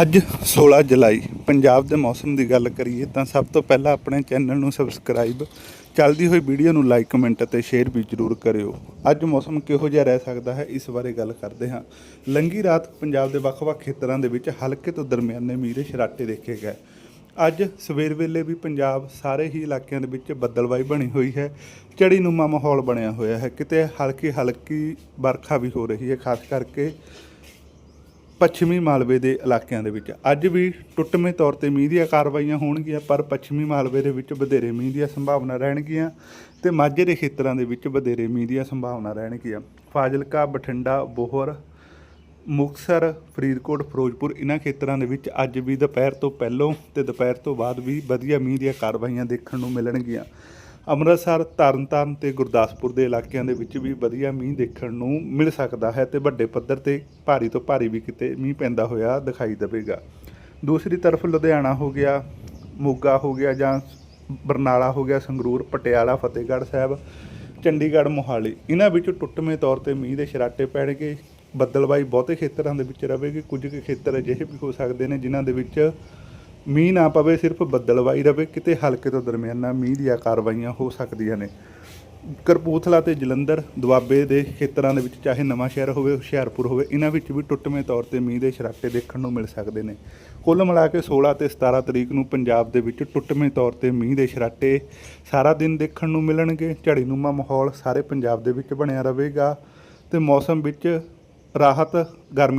ਅੱਜ 16 ਜੁਲਾਈ, ਪੰਜਾਬ ਦੇ ਮੌਸਮ ਦੀ ਗੱਲ ਕਰੀਏ ਤਾਂ ਸਭ ਤੋਂ ਪਹਿਲਾਂ ਆਪਣੇ ਚੈਨਲ ਨੂੰ ਸਬਸਕ੍ਰਾਈਬ ਚੱਲਦੀ ਹੋਈ ਵੀਡੀਓ ਨੂੰ ਲਾਈਕ ਕਮੈਂਟ ਅਤੇ ਸ਼ੇਅਰ ਵੀ ਜ਼ਰੂਰ ਕਰਿਓ। ਅੱਜ ਮੌਸਮ ਕਿਹੋ ਜਿਹਾ ਰਹਿ ਸਕਦਾ ਹੈ, ਇਸ ਬਾਰੇ ਗੱਲ ਕਰਦੇ ਹਾਂ। ਲੰਗੀ ਰਾਤ ਪੰਜਾਬ ਦੇ ਵੱਖ-ਵੱਖ ਖੇਤਰਾਂ ਦੇ ਵਿੱਚ ਹਲਕੇ ਤੋਂ ਦਰਮਿਆਨੇ ਮੀਂਹ ਸ਼ਰਾਟੇ ਦੇਖੇ ਗਏ। ਅੱਜ ਸਵੇਰ ਵੇਲੇ ਵੀ ਪੰਜਾਬ ਸਾਰੇ ਹੀ ਇਲਾਕਿਆਂ ਦੇ ਵਿੱਚ ਬੱਦਲਵਾਈ ਬਣੀ ਹੋਈ ਹੈ ਝੜੀ ਨੂਮਾ ਮਾਹੌਲ ਬਣਿਆ ਹੋਇਆ ਹੈ। ਕਿਤੇ ਹਲਕੀ ਹਲਕੀ ਵਰਖਾ ਵੀ ਹੋ ਰਹੀ ਹੈ, ਖਾਸ ਕਰਕੇ ਪੱਛਮੀ ਮਾਲਵੇ ਦੇ ਇਲਾਕਿਆਂ ਦੇ ਵਿੱਚ। ਅੱਜ ਵੀ ਟੁੱਟਵੇਂ ਤੌਰ ਤੇ ਮੀਂਹ ਦੀਆਂ ਕਾਰਵਾਈਆਂ ਹੋਣਗੀਆਂ, ਪਰ ਪੱਛਮੀ ਮਾਲਵੇ ਦੇ ਵਿੱਚ ਵਧੇਰੇ ਮੀਂਹ ਦੀਆਂ ਸੰਭਾਵਨਾ ਰਹਿਣਗੀਆਂ ਤੇ ਮਾਝੇ ਦੇ ਖੇਤਰਾਂ ਦੇ ਵਿੱਚ ਵਧੇਰੇ ਮੀਂਹ ਦੀਆਂ ਸੰਭਾਵਨਾ ਰਹਿਣਗੀਆਂ। ਫਾਜ਼ਿਲਕਾ, ਬਠਿੰਡਾ, ਬੋਹਰ, ਮੁਕਤਸਰ, ਫਰੀਦਕੋਟ, ਫਿਰੋਜ਼ਪੁਰ ਇਹਨਾਂ ਖੇਤਰਾਂ ਦੇ ਵਿੱਚ ਅੱਜ ਵੀ ਦੁਪਹਿਰ ਤੋਂ ਪਹਿਲਾਂ ਤੇ ਦੁਪਹਿਰ ਤੋਂ ਬਾਅਦ ਵੀ ਵਧੀਆ ਮੀਂਹ ਦੀਆਂ ਕਾਰਵਾਈਆਂ ਦੇਖਣ ਨੂੰ ਮਿਲਣਗੀਆਂ। ਅੰਮ੍ਰਿਤਸਰ, ਤਰਨਤਾਰਨ ਤੇ ਗੁਰਦਾਸਪੁਰ ਦੇ ਇਲਾਕਿਆਂ ਦੇ ਵਿੱਚ ਵੀ ਵਧੀਆ ਮੀਂਹ ਦੇਖਣ ਨੂੰ ਮਿਲ ਸਕਦਾ ਹੈ ਤੇ ਵੱਡੇ ਪੱਧਰ ਤੇ ਭਾਰੀ ਤੋਂ ਭਾਰੀ ਵੀ ਕਿਤੇ ਮੀਂਹ ਪੈਂਦਾ ਹੋਇਆ ਦਿਖਾਈ ਦੇਵੇਗਾ। ਦੂਸਰੀ ਤਰਫ ਲੁਧਿਆਣਾ ਹੋ ਗਿਆ, ਮੋਗਾ ਹੋ ਗਿਆ ਜਾਂ ਬਰਨਾਲਾ ਹੋ ਗਿਆ, ਸੰਗਰੂਰ, ਪਟਿਆਲਾ, ਫਤਿਹਗੜ੍ਹ ਸਾਹਿਬ, ਚੰਡੀਗੜ੍ਹ, ਮੋਹਾਲੀ, ਇਹਨਾਂ ਵਿੱਚ ਟੁੱਟਵੇਂ ਤੌਰ ਤੇ ਮੀਂਹ ਦੇ ਛਰਾਟੇ ਪੈਣਗੇ। ਬੱਦਲਬਾਈ ਬਹੁਤੇ ਖੇਤਰਾਂ ਦੇ ਵਿੱਚ ਰਹੇਗੀ ਕੁਝ ਕੁ ਖੇਤਰ ਅਜਿਹੇ ਵੀ ਹੋ ਸਕਦੇ ਨੇ ਜਿਨ੍ਹਾਂ ਦੇ ਵਿੱਚ ਮੀਂਹ ਨਾ ਪਵੇ, ਸਿਰਫ ਬੱਦਲਬਾਈ ਰਵੇ, ਕਿਤੇ ਹਲਕੇ ਤੋਂ ਦਰਮਿਆਨਾ ਮੀਂਹ ਦੀਆਂ ਕਾਰਵਾਈਆਂ ਹੋ ਸਕਦੀਆਂ ਨੇ। ਕਰਪੂਥਲਾ ਤੇ ਜਲੰਧਰ, ਦੁਆਬੇ ਦੇ ਖੇਤਰਾਂ ਦੇ ਵਿੱਚ ਚਾਹੇ ਨਵਾਂ ਸ਼ਹਿਰ ਹੋਵੇ, ਹੁਸ਼ਿਆਰਪੁਰ ਹੋਵੇ, ਇਹਨਾਂ ਵਿੱਚ ਵੀ ਟੁੱਟਵੇਂ ਤੌਰ ਤੇ ਮੀਂਹ ਦੇ ਸਰਾਟੇ ਦੇਖਣ ਨੂੰ ਮਿਲ ਸਕਦੇ ਨੇ। ਕੁੱਲ ਮਿਲਾ ਕੇ 16 ਤੇ 17 ਤਰੀਕ ਨੂੰ ਪੰਜਾਬ ਦੇ ਵਿੱਚ ਟੁੱਟਵੇਂ ਤੌਰ ਤੇ ਮੀਂਹ ਦੇ ਸਰਾਟੇ ਸਾਰਾ ਦਿਨ ਦੇਖਣ ਨੂੰ ਮਿਲਣਗੇ। ਝੜੀਨੁਮਾ ਮਾਹੌਲ ਸਾਰੇ ਪੰਜਾਬ ਦੇ ਵਿੱਚ ਬਣਿਆ ਰਹੇਗਾ ਤੇ ਮੌਸਮ ਵਿੱਚ ਰਾਹਤ, ਗਰਮੀ